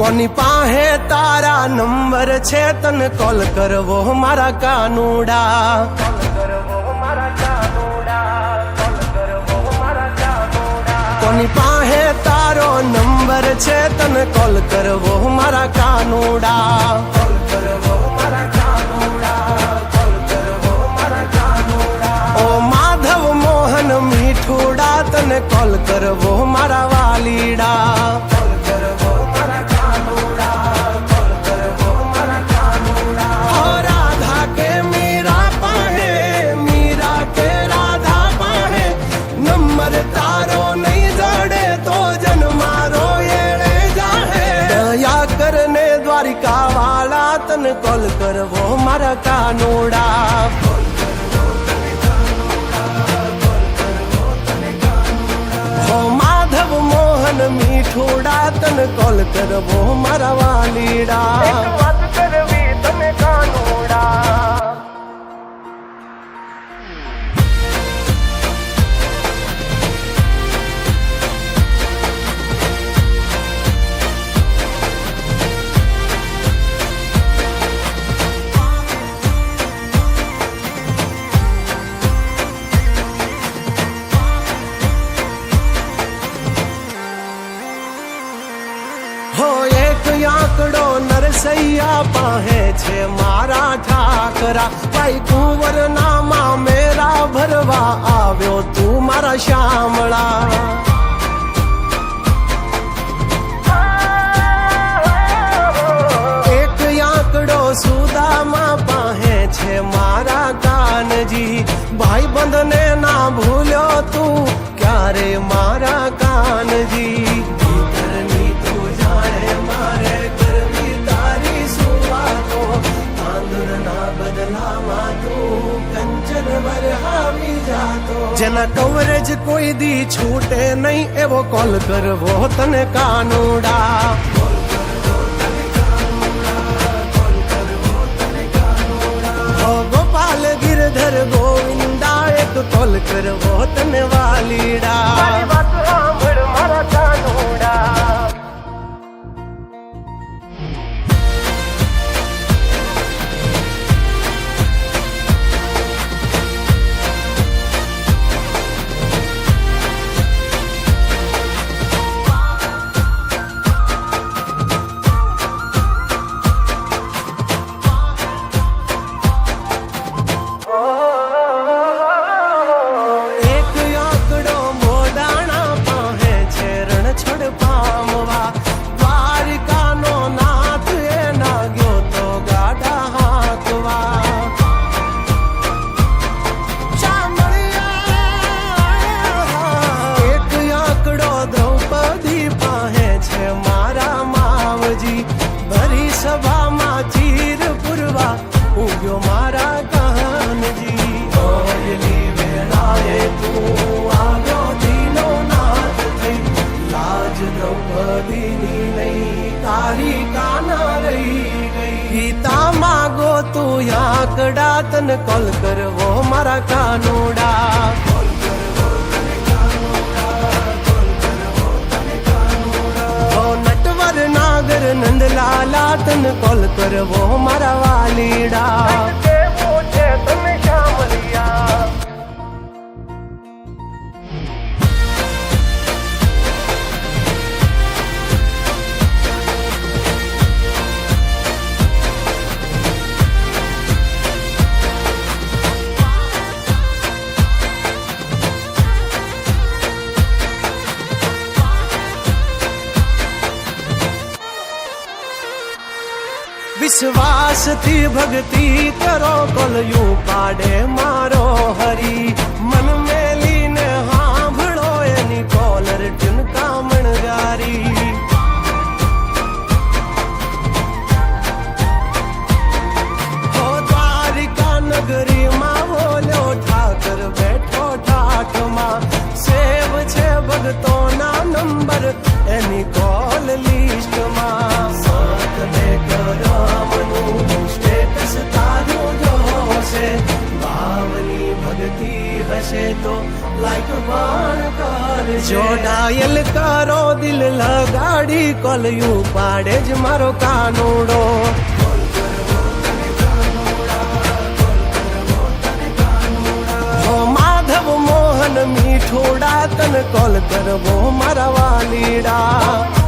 કોની પાહે તારા નંબર છે? તને કોલ કરવો મારા કાનુડા. કોની પાહે તારો નંબર છે? તને કોલ કરવો મારા કાનુડા. ઓ માધવ મોહન મીઠુડા તને કોલ કરવો મારા વાલીડા. તને કોલ કરવો મારા કાનોડા. હો માધવ મોહન મીઠોડા તને કોલ કરવો મારા વાલીડા. હો, એક આંકડો નરસૈયા પાહે છે મારા ઠાકરા. ભાઈ કુંવર નામા મેરા ભરવા આવ્યો, તું મારા શામળા. સુદામા પાહે છે મારા કાનજી. ભાઈ, બંધને ના ભૂલ્યો તું, ક્યારે મારા કાનજી? કવરેજ કોઈ દી છૂટે નહીં એવો કોલ કરવો તને કાનુડા. ગોપાલ ગિરધર ગોવિંદા, એક કોલ કરવો તને વાલીડા. તારી કાના રહી ગઈ. ગીતા માગો તું આંકડા તન કોલ કરવો મારા કાનુડા. નટવર નાગર નંદલાલા તન કોલ કરવો મારા વાલીડા. તમે શામલિયા વિશ્વાસથી ભક્તિ કરો કલયું પાડે મારો હરી. મન જો ડાયલ કરો દિલ લગાડી, કોલયું પાડે જ મારો કાનુડો. માધવ મોહન મીઠોડા તન કોલ કરવો મારા વાલીડા.